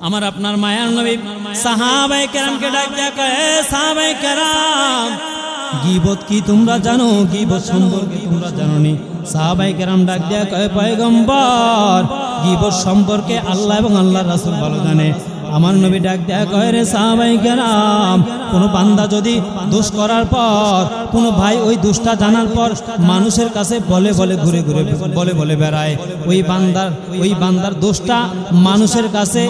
আমার আপনার মায়ার নবী সাহাবাই কেরামকে ডাক "এ সাহাবাই কেরাম, গিবত কি তোমরা জানো? গিবত সম্পর্কে তোমরা জানো নি সাহাবাই কেরাম ডাক দেয়া কয়, পয়গম্বর, গিবত সম্পর্কে আল্লাহ এবং আল্লাহ রাসূল ভালো জানে। আমার নবী ডাক দেয়া কয়, রে সাহাবাই কেরাম, কোনো বান্দা যদি দোষ করার পর কোনো ভাই ওই দোষটা জানার পর মানুষের কাছে বলে বলে, ঘুরে ঘুরে, বলে বলে বেড়ায়। ওই বান্দার ওই বান্দার দোষটা মানুষের কাছে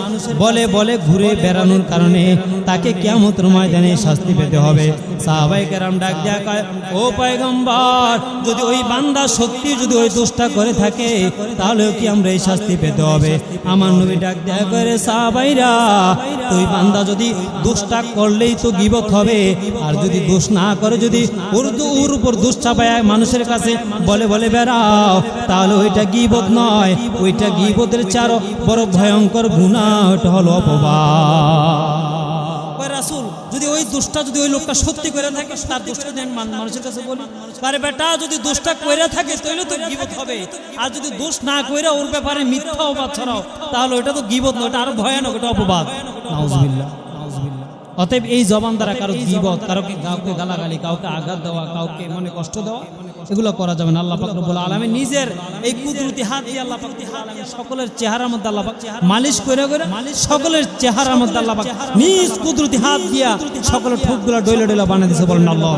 বলে বলে ঘুরে বেড়ানোর কারণে তাকে কেমতের ময়দানে শাস্তি পেতে হবে। সাহাবাই কেরাম ডাক দেয়া কয়, ও পয়গম্বর, যদি ওই বান্দা সত্যি যদি ওই দোষটা করে থাকে, তাহলে কি আমরা এই শাস্তি পেতে হবে? আমার নবী ডাক দেয়া করে সাহাবাইরা তুই বান্দা যদি দোষটা করলেই তো গিবত হবে। আর যদি দোষ না করে যদি তো- ওর উপর দোষ চাপায় মানুষের কাছে বলে বলে বেড়াও তাহলে ওইটা গিবত নয়। ওইটা গিবতের চারো বড় ভয়ঙ্কর গুণা ওটা হলো যদি ওই দোষটা যদি ওই লোকটা সত্যি করে থাকে, তার দোষটা যদি মানুষের কাছে বলি। আরে বেটা, যদি দোষটা কইরা থাকে তাহলে তো গিবত হবে। আর যদি দোষ না কইরা ওর ব্যাপারে মিথ্যা অপবাদ ছড়াও, তাহলে ওটা তো গিবত নয় ওটা আরও ভয়ানক ওটা অপবাদ। নাউজুবিল্লাহ। অতএব এই জবান দ্বারা কারও গিবত কারোকে কাউকে গালাগালি কাউকে আঘাত দেওয়া কাউকে মনে কষ্ট দেওয়া এগুলো করা যাবে না। আল্লাহ পাক রব্বুল আলামিন নিজের এই কুদরতি হাত দিয়ে আল্লাহ পাক সকলের চেহারার মধ্যে আল্লাহ পাক মালিশ করে করে সকলের চেহারার মধ্যে আল্লাহ পাক নিজ কুদরতি হাত দিয়া সকলের ঠোঁটগুলো ডইলে ডইলে বানিয়ে দিয়েছে বলেন আল্লাহ।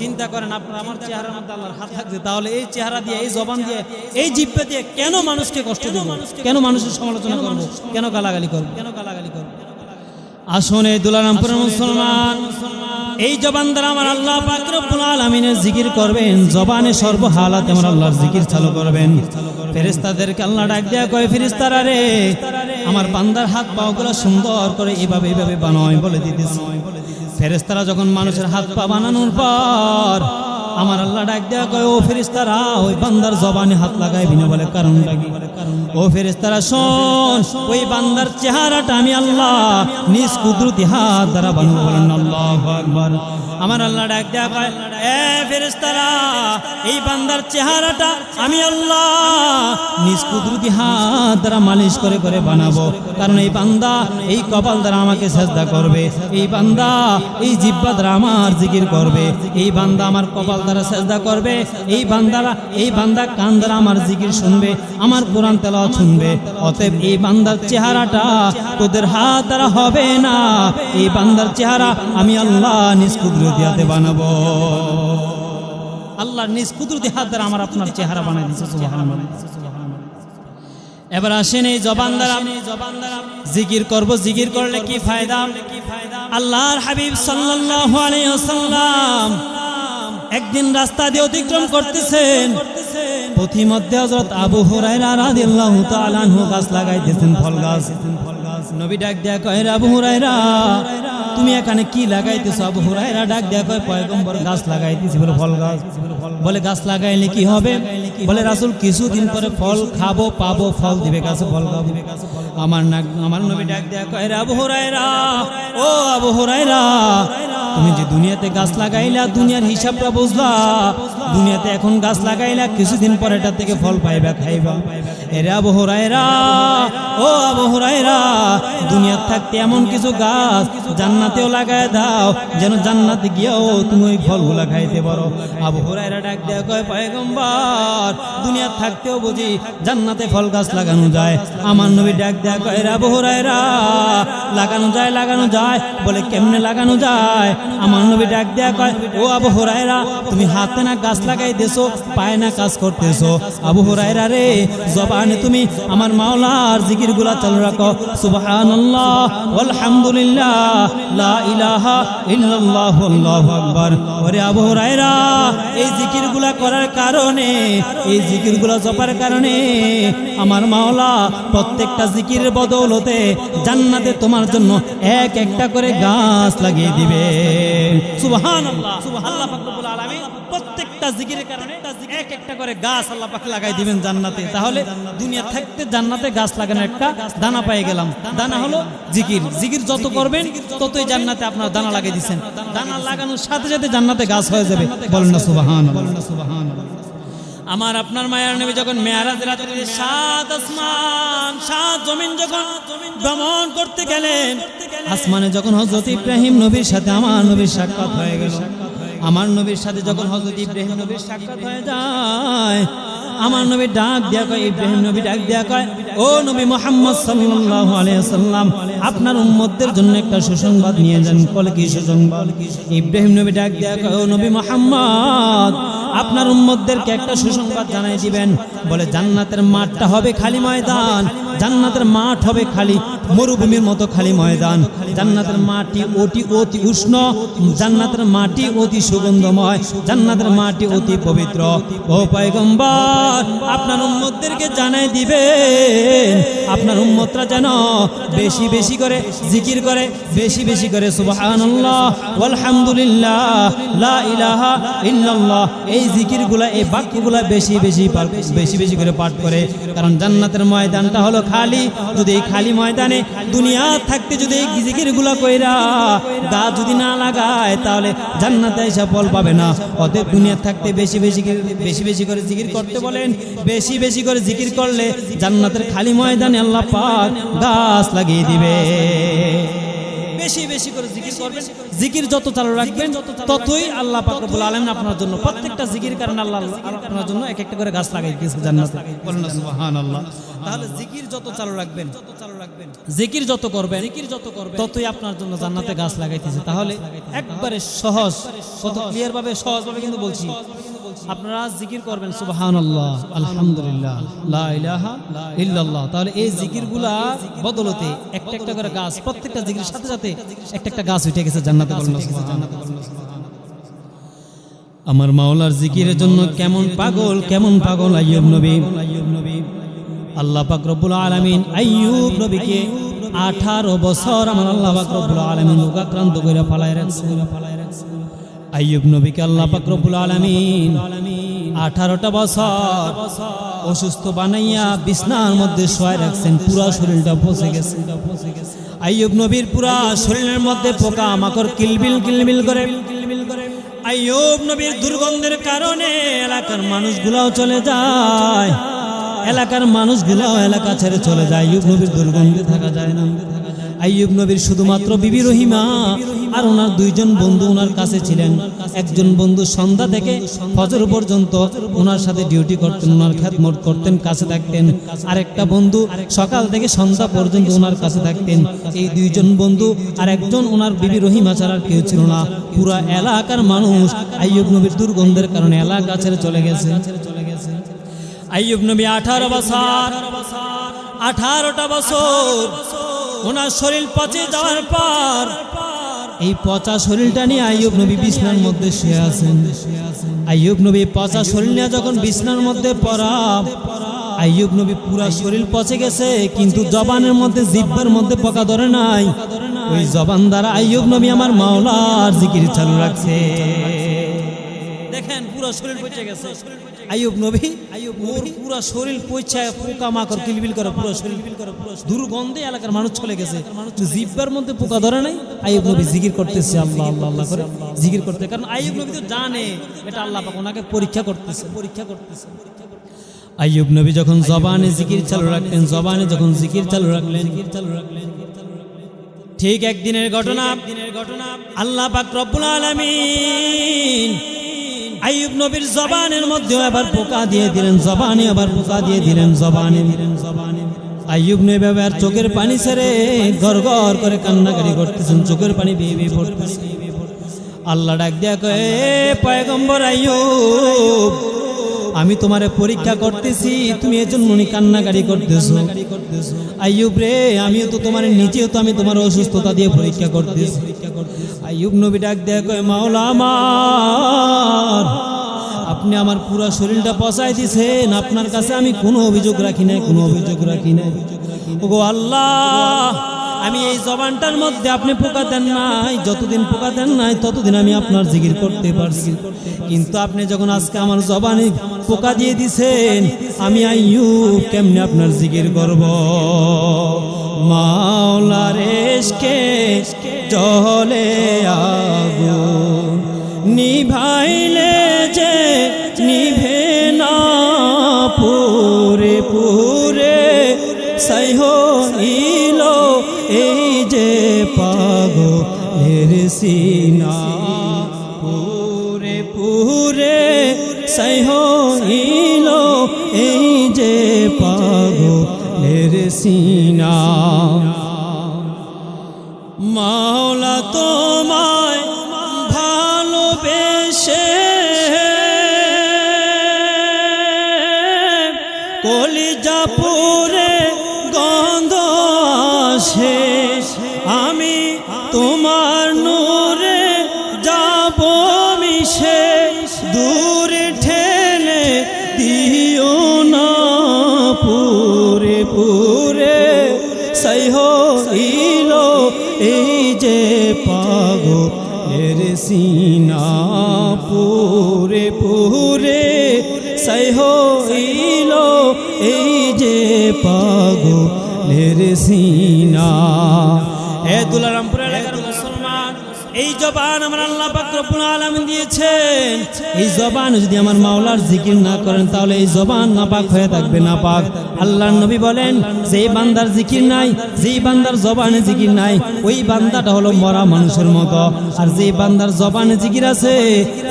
চিন্তা করেন আপনার আমার চেহারার মধ্যে আল্লাহর হাত থাকবে তাহলে এই চেহারা দিয়ে এই জবান দিয়ে এই জিব্বা দিয়ে কেন মানুষকে কষ্ট দেব? কেন মানুষের সমালোচনা করব? কেন গালাগালি করব কেন গালাগালি করব আসুন এই দুলারামপুরের মুসলমান। এই জবান দ্বারা আমার আল্লাহ পাক রব্বুল আলামিনের জিকির করবেন। জবানে সর্বহালাতে আমার আল্লাহর জিকির চালু করবেন। ফেরেশতাদেরকে আল্লাহ ডাক দেয়া কয় ফেরেশতারা রে আমার বান্দার হাত পাগুলো সুন্দর করে এভাবে এভাবে বানায় বলে দিতেছে। ফেরেস্তারা যখন মানুষের হাত পা বানানোর পর আমার আল্লাহ ডাক দেয়া কয়, ও ফেরিস্তারা ওই বান্দার জবানে হাত লাগাই বিনা বলে কারণ লাগি ও ফেরিস্তারা শোন, ওই বান্দার চেহারাটা আমি আল্লাহ নিজ কুদরতি হাত দ্বারা বানাবো বলেন আল্লাহ আকবার। আমার আল্লাহ ডাক দেয়া কয়, এ ফেরেশতারা, এই বান্দার চেহারাটা আমি আল্লাহ নিজ কুদরতি হাত দ্বারা মালিশ করে করে বানাবো। কারণ এই বান্দা, এই কপাল দ্বারা আমাকে সেজদা করবে। এই বান্দা, এই জিব্বা দ্বারা আমার জিকির করবে। এই বান্দা আমার কপাল দ্বারা সেজদা করবে। এই বান্দারা, এই বান্দা কান দ্বারা আমার জিকির শুনবে, আমার কোরআন তেলাওয়াত শুনবে। অতএব এই বান্দার চেহারাটা তোদের হাত দ্বারা হবে না। এই বান্দার চেহারা আমি আল্লাহ নিজ কুদরতি হাতে বানাবো। আল্লাহ নিজ কুদরতি হাত দ্বারা আমার আপনার চেহারা বানাই দিচ্ছে এবার আসেন এই জবান জিকির করব, জিকির করলে কি ফায়দা? আল্লাহর হাবিব সাল্লাল্লাহু আলাইহি ওয়াসাল্লাম একদিন রাস্তা দিয়ে অতিক্রম করতেছেন। পথিমধ্যে হযরত আবু হুরায়রা রাদিয়াল্লাহু তাআলা আনহু গাছ লাগাইতেছেন ফল গাছ। নবী ডাক দেয়া কয় আবু হুরায়রা তুমি এখানে কি লাগাইতেছ? আবু হুরায়রা ডাক কয়, পয়গম্বর গাছ লাগাইতেছি বলে ফল গাছ। বলে, গাছ লাগাইলে কি হবে? বলে, রাসুল, কিছুদিন পরে ফল খাব, পাবো, ফল দিবে গাছে, ফল খাব। আমার নাক, আমার নবী ডাক রে আবু হুরায়রা, ও আবু হুরায়রা, তুমি যে দুনিয়াতে গাছ লাগাইলা, দুনিয়ার হিসাবটা বুঝলা। দুনিয়াতে এখন গাছ লাগাইলা কিছুদিন পরে এটা থেকে ফল পাইবা, খাইবা। এরে আবু হুরায়রা, ও আবু হুরায়রা, দুনিয়ার থাকতে এমন কিছু গাছ জান্নাতেও লাগায় দাও, যেন জান্নাতে গিয়েও তুমি ওই ফলগুলা খাইতে পারো। আবু হুরায়রা ডাক দেয়া কয়, পয়গম্বর, দুনিয়ার থাকতেও বুঝি জান্নাতে ফল গাছ লাগানো যায়। আমার নবী ডাক দেয়া কয়, রে আবু হুরায়রা, লাগানো যায় লাগানো যায়। বলে, কেমনে লাগানো যায়? আমার নবী ডাক দেয়া কয়, ও আবু হুরায়রা, তুমি হাতে না গাছ লাগাই দেছো, পায়ে না কাজ করতেছো। আবু হুরায়রা রে, জবানে তুমি আমার মাওলার জিকিরগুলা চালু রাখো। সুবহানাল্লাহ আলহামদুলিল্লাহ এই করার কারণে, এই কারণে আমার মাওলা প্রত্যেকটা জান্নাতে তোমার জন্য এক একটা করে গাছ লাগিয়ে দিবে সুবহানাল্লাহ আল্লাহ প্রত্যেকটা জিকিরের কারণে এক একটা করে গাছ আল্লাহ পাক লাগাই দিবেন জান্নাতে। তাহলে দুনিয়া থাকতে জান্নাতে গাছ লাগানোর একটা দানা পেয়ে গেলাম। দানা হলো জিকির। জিকির যত করবেন ততই জান্নাতে আপনার দানা লাগিয়ে দিচ্ছেন দানা লাগানোর সাথে সাথে জান্নাতে গাছ হয়ে যাবে। বলেন না সুবহান বলেন না সুবহান আমার আপনার মায়ের নবী যখন মেয়ারাজ রাত্রে সাত আসমান সাত জমিন যখন ভ্রমণ করতে গেলেন আসমানে যখন হজরত ইব্রাহিম নবীর সাথে আমার নবীর সাক্ষাৎ হয়ে গেল। আমার নবীর সাথে যখন হজরত ইব্রাহিম নবীর সাক্ষাৎ হয়ে যায় আমার নবী ডাক দেয়া কয়, ইব্রাহিম নবী ডাক দেয়া কয়, ও নবী মোহাম্মদ সাল্লাল্লাহু আলাইহি সাল্লাম আপনার উম্মতদের জন্য একটা সুসংবাদ নিয়ে যান। বলে কি সুসংবাদ? ইব্রাহিম নবী ডাক দেয়া কয়, ও নবী মোহাম্মদ, আপনার উম্মতদেরকে একটা সুসংবাদ জানাই দিবেন। বলে, জান্নাতের মাঠটা হবে খালি ময়দান, জান্নাতের মাঠ হবে খালি মরুভূমির মতো খালি ময়দান। জান্নাতের মাটি অতি অতি উষ্ণ, জান্নাতের মাটি অতি সুগন্ধময়, জান্নাতের মাটি অতি পবিত্র। ও পয়গম্বর আপনার উম্মতদেরকে জানাই দিবে আপনার উম্মতরা যেন বেশি বেশি করে জিকির করে, বেশি বেশি করে, সুবহানাল্লাহ আলহামদুলিল্লাহ লা ইলাহা ইল্লাল্লাহ, এই জিকিরগুলা, এই বাক্যগুলা বেশি বেশি বেশি বেশি করে পাঠ করে। কারণ জান্নাতের ময়দানটা হলো খালি। যদি এই খালি ময়দানে দুনিয়া থাকতে যদি এই জিকিরগুলা কইরা দা যদি না লাগায়, তাহলে জান্নাতে এসে ফল পাবে না। অতএব দুনিয়া থাকতে বেশি বেশি বেশি বেশি করে জিকির করতে বলেন বেশি বেশি করে জিকির করলে জান্নাতের খালি ময়দানে আল্লাহ পাক গাছ লাগিয়ে দিবে। বেশি বেশি করে জিকির করবেন জিকির যত চালু রাখবেন ততই আল্লাহ পাক রব্বুল আলামিন আপনার জন্য প্রত্যেকটা জিকির কারণে আল্লাহ আপনার জন্য এক একটা করে গাছ লাগাই দিয়েছে জান্নাতে। বলেন না সুবহানাল্লাহ। তাহলে জিকির যত চালু রাখবেন যত চালু রাখবেন জিকির যত করবেন জিকির যত করবেন ততই আপনার জন্য জান্নাতে গাছ লাগাইতেছে। তাহলে একবারে সহজ কত ক্লিয়ার ভাবে সহজ ভাবে কিন্তু বলছি। আপনারা জিকির করবেন সুবহানাল্লাহ আলহামদুলিল্লাহ লা ইলাহা ইল্লাল্লাহ। তাহলে এই জিকিরগুলা বদলতে একটা একটা করে গাছ প্রত্যেকটা জিকিরের সাথে সাথে একটা একটা গাছ উঠে গেছে জান্নাতে আমার মাওলার জিকিরের জন্য কেমন পাগল কেমন পাগল আইয়ুব নবী। আল্লাহ পাক রব্বুল আলামিন আইয়ুব নবীকে 18 বছর আমার আল্লাহ পাক রব্বুল আলামিন রোগাক্রান্ত করে ফালায় রাখছে। আইয়ুব নবীকে আল্লাহ পাক রব্বুল আলামিন 18টা বছর অসুস্থ বানাইয়া বিছনার মধ্যে শোয় রাখছেন, পুরা শরীরটা পচে গেছে। আইয়ুব নবীর পুরা শরীরের মধ্যে পোকা মাকড় কিলবিল কিলবিল করে। আইয়ুব নবীর দুর্গন্ধের কারণে এলাকার মানুষগুলাও চলে যায়। এলাকার মানুষগুলাও এলাকা ছেড়ে চলে যায়, আইয়ুব নবীর দুর্গন্ধে থাকা যায় না। আইয়ুব নবীর শুধুমাত্র বিবি রহিমা আর ওনার দুইজন বন্ধু ওনার কাছে ছিলেন। একজন বন্ধু সন্ধ্যা থেকে ফজর পর্যন্ত ওনার সাথে ডিউটি করতেন ওনার খেদমত করতেন কাছে থাকতেন। আরেকটা বন্ধু সকাল থেকে সন্ধ্যা পর্যন্ত ওনার কাছে থাকতেন। এই দুইজন বন্ধু আর একজন ওনার বিবি রহিমা ছাড়া কেউ ছিল না। পুরা এলাকার মানুষ আইয়ুব নবীর দুর্গন্ধের কারণে এলাকা ছেড়ে চলে গেছে চলে গেছে। আইয়ুব নবী আঠারো বছর আঠারোটা বছর ওনার শরীর পচে যাওয়ার পর এই পচা শরীরটা নিয়ে আইয়ুব নবী বিছনার মধ্যে শুয়ে আছেন। আইয়ুব নবী পচা শরীর নিয়ে যখন বিছনার মধ্যে পড়া আইয়ুব নবী পুরা শরীর পচে গেছে কিন্তু জবানের মধ্যে জিব্বার মধ্যে পোকা ধরে নাই। ওই জবান দ্বারা আইয়ুব নবী আমার মাওলার জিকির চালু রাখছে। দেখেন পুরো শরীর পচে গেছে। আইয়ুব নবী আইয়ুব ওর পুরো শরীর পচে পোকা মাকড় কিলবিল করে পুরো শরীর। করে পুরো দুর্গন্ধে এলাকার মানুষ চলে গেছে। জিব্বার মধ্যে পোকা ধরে নাই আইয়ুব নবী জিকির করতেছে আল্লাহ আল্লাহ আল্লাহ করে জিকির করতে। কারণ আইয়ুব নবী তো জানে এটা আল্লাহ পাক ওনাকে পরীক্ষা করতেছে। পরীক্ষা করতেছে আইয়ুব নবী যখন জবানে জিকির চালু রাখলেন জবানে যখন জিকির চালু রাখলেন। জিকির চালু রাখলেন ঠিক একদিনের ঘটনা দিনের ঘটনা। আল্লাহ পাক রব্বুল আলামিন আইয়ুব নবীর জবানের মধ্যে আবার পোকা দিয়ে দিলেন, জবানে আবার পোকা দিয়ে দিলেন, জবানে। আইব নবী আবার চোখের পানি ছেড়ে ঘর ঘর করে কান্নাকারি করতেছেন, চোখের পানি বেয়ে বেয়ে পড়তেছে। আল্লাহ ডাক দিয়া কয়ে পয়গম্বর আইয়ুব আমি তোমারে পরীক্ষা করতেছি, তুমি এজন্য নি কান্নাকারি করতেছো। আইয়ুব রে, আমিও তো তোমার নিজেও তো আমি তোমার অসুস্থতা দিয়ে পরীক্ষা করতেছি। আইয়ুব নবী ডাক কয়, মাওলা আমার, আপনি আমার পুরো শরীরটা পচাই দিছেন, আপনার কাছে আমি কোনো অভিযোগ রাখি নাই, কোনো অভিযোগ রাখি নাই। ওগো আল্লাহ আমি এই জবানটার মধ্যে আপনি পোকা দেন নাই, যতদিন পোকা দেন নাই, ততদিন আমি আপনার জিকির করতে পারছি। কিন্তু আপনি যখন আজকে আমার জবানে পোকা দিয়ে দিছেন, আমি আইয়ু কেমনে আপনার জিকির করব? মাওলার এসকে জলে আগুন নিভাইলে যে না সিনা পুরে পুরে সহইল এই যে পাগলের সিনা। মাওলা পুরে সহ ইলো এই যে পাগো এর সিনা পুরে পুরে সহ ইলো এই যে পাগো এর সিনা। এ দুলারামপুর এলাকার মুসলমান, এই জবান আমার আল্লাহ এই জবান যদি আমার মাওলার জিকির না করেন, তাহলে এই জবান নাপাক হয়ে থাকবে, নাপাক। নবী বলেন যে বান্দার জিকির নাই, যেই বান্দার জবানে জিকির নাই, ওই বান্দাটা হলো মরা মানুষের মতো। আর যেই বান্দার জবানে জিকির আছে,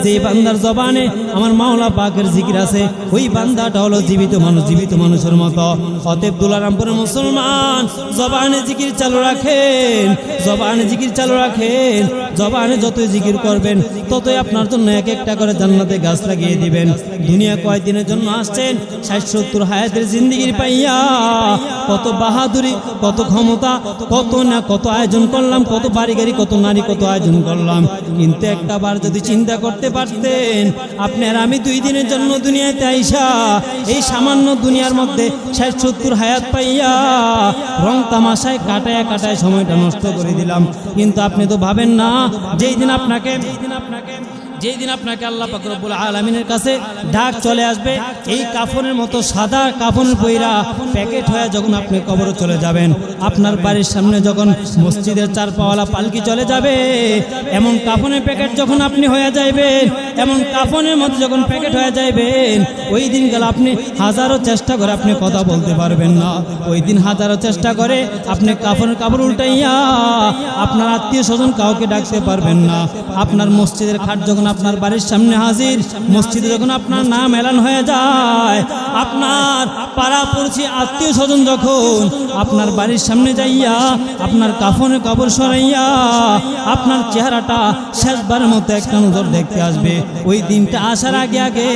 যেই বান্দার জবানে আমার মাওলা পাকের জিকির আছে, ওই বান্দাটা হলো জীবিত মানুষ, জীবিত মানুষের মতো। অতএব দুলারামপুরের মুসলমান, জবানে জিকির চালু রাখেন, জবানে জিকির চালু রাখেন, জবানে যতই জিকির করবেন ততই আপনার জন্য এক একটা করে জান্নাতে গাছ লাগিয়ে দিবেন। দুনিয়া কয়দিনের জন্য আসছেন? ষাট সত্তর হায়াতের জিন্দিগির পাইয়া। কত বাহাদুরি, কত ক্ষমতা, কত না কত আয়োজন করলাম, কত বাড়ি গাড়ি কত নারী কত আয়োজন করলাম। কিন্তু একটা বার যদি চিন্তা করতে পারতেন, আপনার আমি দুই দিনের জন্য দুনিয়াতে আইসা, এই সামান্য দুনিয়ার মধ্যে ষাট সত্তর হায়াত পাইয়া, রং তামাশায় কাটায় কাটায় সময়টা নষ্ট করে দিলাম। কিন্তু আপনি তো ভাবেন না, যেই দিন আপনাকে দিন আপনাকে যেই দিন আপনাকে আল্লাহ পাকরবুল আলমিনের কাছে ডাক চলে আসবে, এই কাফনের মতো সাদা কাফনের বইরা প্যাকেট হয়ে যখন আপনি কবরে চলে যাবেন, আপনার বাড়ির সামনে যখন মসজিদের চার পাওয়ালা পালকি চলে যাবে, এমন কাফনের প্যাকেট যখন আপনি হয়ে যাইবেন, এমন কাফনের মধ্যে যখন প্যাকেট হয়ে যাইবেন, ওই দিন গেলে আপনি হাজারো চেষ্টা করে আপনি কথা বলতে পারবেন না। ওই দিন হাজারো চেষ্টা করে আপনি কাফনের কাপড় উল্টাইয়া আপনার আত্মীয় স্বজন কাউকে ডাকতে পারবেন না। আপনার মসজিদের খাট যখন আপনার বাড়ির সামনে হাজির। মসজিদে যখন আপনার নাম এলান হয়ে যায়, আপনার পাড়া পড়ছি আত্মীয় স্বজন যখন আপনার বাড়ির সামনে যাইয়া, আপনার কাফনের কাপড় সরাইয়া, আপনার চেহারাটা শেষবারের মতো একটা নজর দেখতে আসবে। ওই দিনটা আসার আগে আগে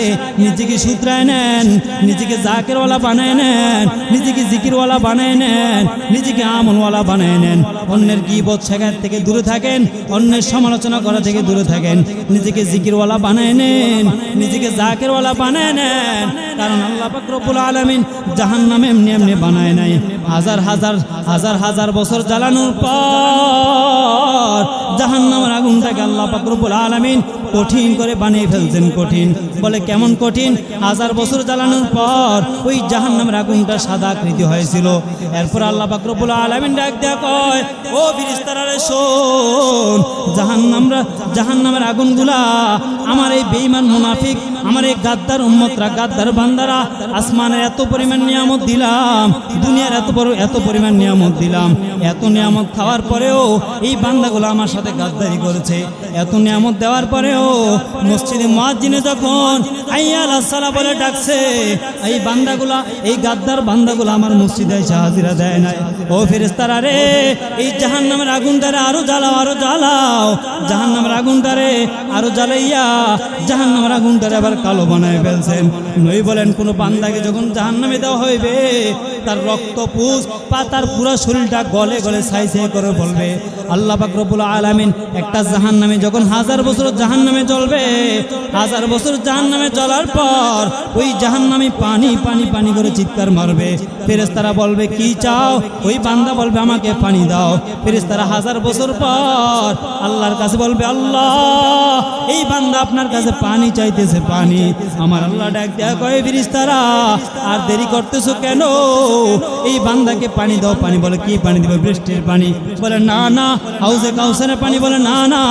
নিজেকে শুধরায় নেন, নিজেকে জাকেরওয়ালা বানায় নেন, নিজেকে জিকিরওয়ালা বানায় নেন, নিজেকে আমলওয়ালা বানায় নেন। অন্যের গিবত শেখার থেকে দূরে থাকেন, অন্যের সমালোচনা করা থেকে দূরে থাকেন। নিজেকে জিকিরওয়ালা বানায় নেন, নিজেকে জাকেরওয়ালা বানায় নেন। কারণ আল্লাহ পাক আলামিন জাহান্নামে এমনি এমনি বানায় নাই। হাজার হাজার হাজার হাজার বছর জ্বালানোর পর জাহান্নামের আগুনটাকে আল্লাহ পাক রব্বুল আলামিন কঠিন করে বানিয়ে ফেলছেন, কঠিন। বলে কেমন কঠিন? হাজার বছর জ্বালানোর পর ওই জাহান্নামের আগুনটা সাদা আকৃতি হয়েছিল। এরপর আল্লাহ পাক রব্বুল আলামিন ডাক দেয়া কয়, ও ফিরিস্তারারে শোন, জাহান্নামরা জাহান্নামের আগুনগুলা আমার এই বেঈমান মুনাফিক, আমার এই গাদ্দার উম্মতরা, গাদ্দার বান্দারা, আসমানের এত পরিমাণ নিয়ামত দিলাম, দুনিয়ার এত বড়, এত পরিমাণ নিয়ামত দিলাম। এত নিয়ামত খাওয়ার পরেও এই বান্দাগুলো আমার সাথে গাদ্দারি করেছে। এত নিয়ামত দেওয়ার পরেও মসজিদে মুয়াজ্জিনে যখন আইয়াল আসসালা বলে ডাকছে, এই বান্দাগুলা, এই গাদ্দার বান্দাগুলো আমার মসজিদে এসে দেয় নাই। ও ফেরেস্তারা রে, এই জাহান্নামের দ্বারা আরও জ্বালাও আরও জ্বালাও। জাহান্নামের আগুনটারে আরও জ্বালাইয়া জাহান্নামের আগুনটা আবার কালো বানায় ফেলছেন। নই বলেন, কোনো বান্দাকে যখন জাহান্নামে দেওয়া হইবে তার রক্ত পুষ বা তার পুরো শরীরটা গলে গলে সাই ছাই করে বলবে। আল্লাহ পাক রব্বুল আলামিন একটা জাহান্নামে যখন হাজার বছর জাহান্নামে জ্বলবে, হাজার বছর জাহান্নামে জ্বলার পর ওই জাহান্নামে পানি পানি পানি করে চিৎকার মারবে। ফেরেশতারা বলবে, কি চাও? ওই বান্দা বলবে, আমাকে পানি দাও। ফেরেশতারা হাজার বছর পর আল্লাহর কাছে বলবে, আল্লাহ, এই বান্দা আপনার কাছে পানি চাইতেছে, পানি। আমার আল্লাহ ডাক দেয়া কয়ে ফিরিস্তারা আর দেরি করতেছো কেন? এই বান্দাকে পানি দাও, পানি বলে কি পানি দিবে? বৃষ্টির পানি। বলে, না না। হাউসে কাউসারের পানি বলে, না না।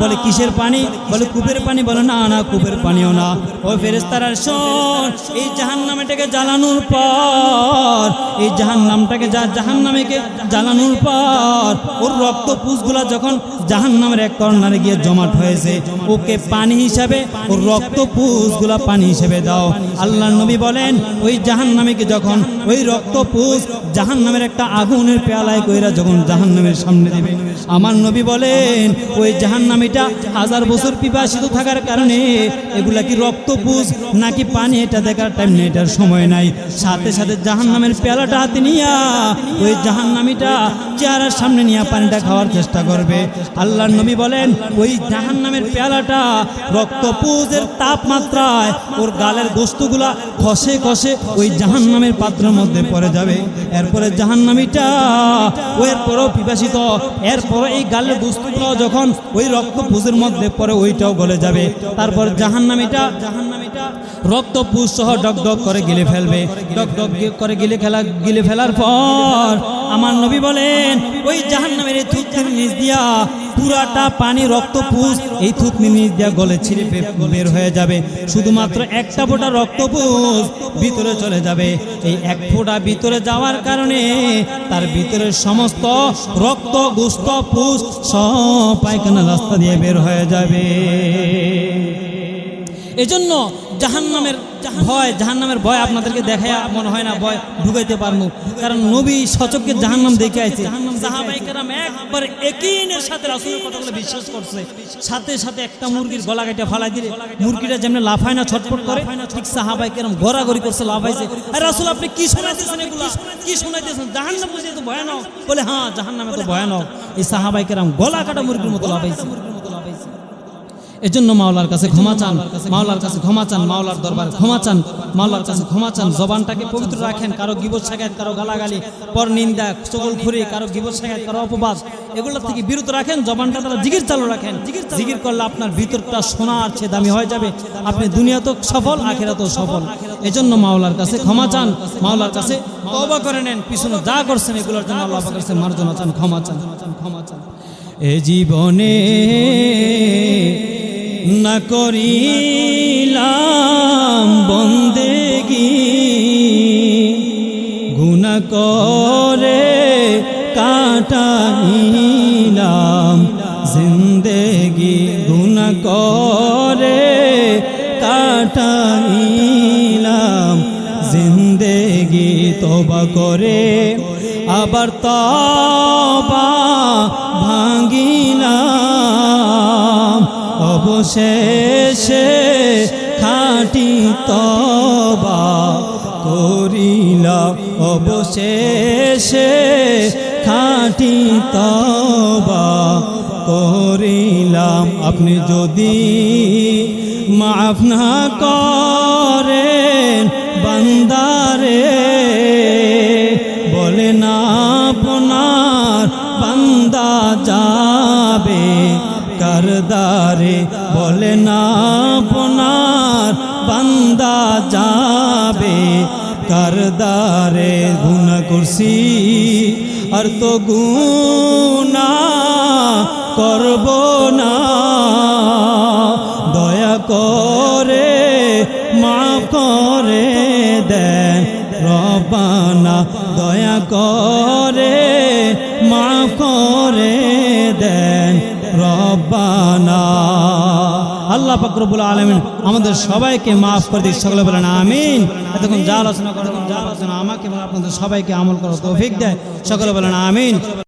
বলে, কিসের পানি? বলে, কূপের পানি। বলে, না না, কূপের পানিও না। ওই ফেরেস্তারা শোন, এই জাহান নামেটাকে জ্বালানোর পর, এই জাহান নামটাকে জাহান নামেকে জ্বালানোর পর, ওর রক্ত পুষগুলা যখন জাহান নামের এক কর্নারে গিয়ে জমাট হয়েছে, ওকে পানি হিসাবে, ওর রক্ত পুষগুলা পানি হিসেবে দাও। আল্লাহ নবী বলেন, ওই জাহান নামীকে যখন, ওই রক্ত পুষ জাহান নামের একটা আগুনের পেয়ালায় কইরা যখন জাহান নামের সামনে দেবে, আমার নবী বলেন, ওই জাহান নামীটা হাজার বছর পিপাসিত থাকার কারণে এগুলা কি রক্ত পুষ নাকি পানি? এটা দেখার টাইম নেই, এটার সময় নাই। সাথে সাথে জাহান নামের পেয়ালাটা হাতে নিয়া ওই জাহান নামীটা চেহারার সামনে নিয়ে পানিটা খাওয়ার চেষ্টা করবে। আল্লাহর নবী বলেন, ওই জাহান নামের পেয়ালাটা রক্তপুজের তাপমাত্রায় ওর গালের গোস্তগুলা খসে খসে ওই জাহান নামের পাত্রের মধ্যে পড়ে যাবে। এরপরে জাহান নামিটা ও এরপরও পিপাসিত। এরপরে এই গালে গোস্তগুলো যখন ওই রক্ত পুজোর মধ্যে পরে ওইটাও গলে যাবে। তারপর জাহান নামীটা নামীটা রক্তপুজ সহ ডক করে গিলে ফেলবে। ডক ডক করে গিলে খেলা, গিলে ফেলার পর আমার নবী বলেন, ওই জাহান নামের এই থুতনির নিচ দিয়া পুরাটা পানি রক্ত পুষ, এই থুতনি নিচ দিয়া গলে ছিঁড়ে বের হয়ে যাবে। শুধুমাত্র একটা ফোঁটা রক্ত পুষ ভিতরে চলে যাবে। এই এক ফোঁটা ভিতরে যাওয়ার কারণে তার ভিতরের সমস্ত রক্ত, গুস্ত, পুষ সব পায়খানা রাস্তা দিয়ে বের হয়ে যাবে। এজন্য জাহান্নামের ভয় জাহান্নামের ভয় আপনাদেরকে দেখায় মনে হয় না ভয় ঢুকাইতে পারব কারণ নবী সচককে জাহান্নাম দেখে আইছে। সাহাবাই কেরাম একবার একিনের সাথে রাসূলের কথাগুলো বিশ্বাস করছে। সাথে সাথে একটা মুরগির গলা কেটে ফালাই দিলে। মুরগিটা যেমন লাফায় না, ছটফট করে, ঠিক সাহাবাই কেরাম গড়াগড়ি করছে, লাফাইছে। আর রাসূল, আপনি কি শোনাইতেছেন এগুলা? কি শোনাইতেছেন? জাহান্নাম বুঝে তো ভয়ানক। বলে হ্যাঁ জাহান্নামে তো ভয়ানক। এই সাহাবাই কেরাম গলা কাটা মুরগির মতো লাফাইছে। এজন্য মাওলার কাছে ক্ষমা চান, মাওলার কাছে ক্ষমা চান, মাওলার দরবার ক্ষমা চান, মাওলার কাছে ক্ষমা চান, জবানটাকে পবিত্র রাখেন, কারও গিবত শেখায়ত কারও গালাগালি, পর নিন্দা চকল খুরি কারও গিবত শেখায়ত কারও অপবাদ, এগুলো থেকে বিরত রাখেন, জবানটা তারা জিগির চালু রাখেন। জিগির করলে আপনার ভিতরটা সোনার চেয়ে দামি হয়ে যাবে। আপনি দুনিয়া দুনিয়াতেও সফল, আখেরাতেও সফল। এজন্য মাওলার কাছে ক্ষমা চান, মাওলার কাছে তওবা করে নেন, পিছনে যা করছেন, এগুলোর জন্য আল্লাহ কাছে মার্জনা চান, ক্ষমা চান ক্ষমা চান। এ জীবনে না করিলাম বন্দেগি গুণা করে কাটাইলাম জিন্দেগি। গুণা করে কাটাইলাম জিন্দেগি। তবা করে, আবার তবা অবশেষে খাটি তবা করিলাম। অবশেষে খাটি তবা করিলাম। আপনি যদি মাফ না করেন বান্দারে বলে না আপনার বান্দা যাবে কারদারে। না আপনার বান্দা যাবে। কারদারে গুণা করছি আর তো গুনা করব না। আল্লাহ ফাকরবুল আলমিন আমাদের সবাইকে মাফ করে দিক, সকলে বলেন আমিন। এতক্ষণ যা আলোচনা করেন যা আলোচনা আমাকে এবং আপনাদের সবাইকে আমল করার তৌফিক দেয়, সকলে বলেন আমিন।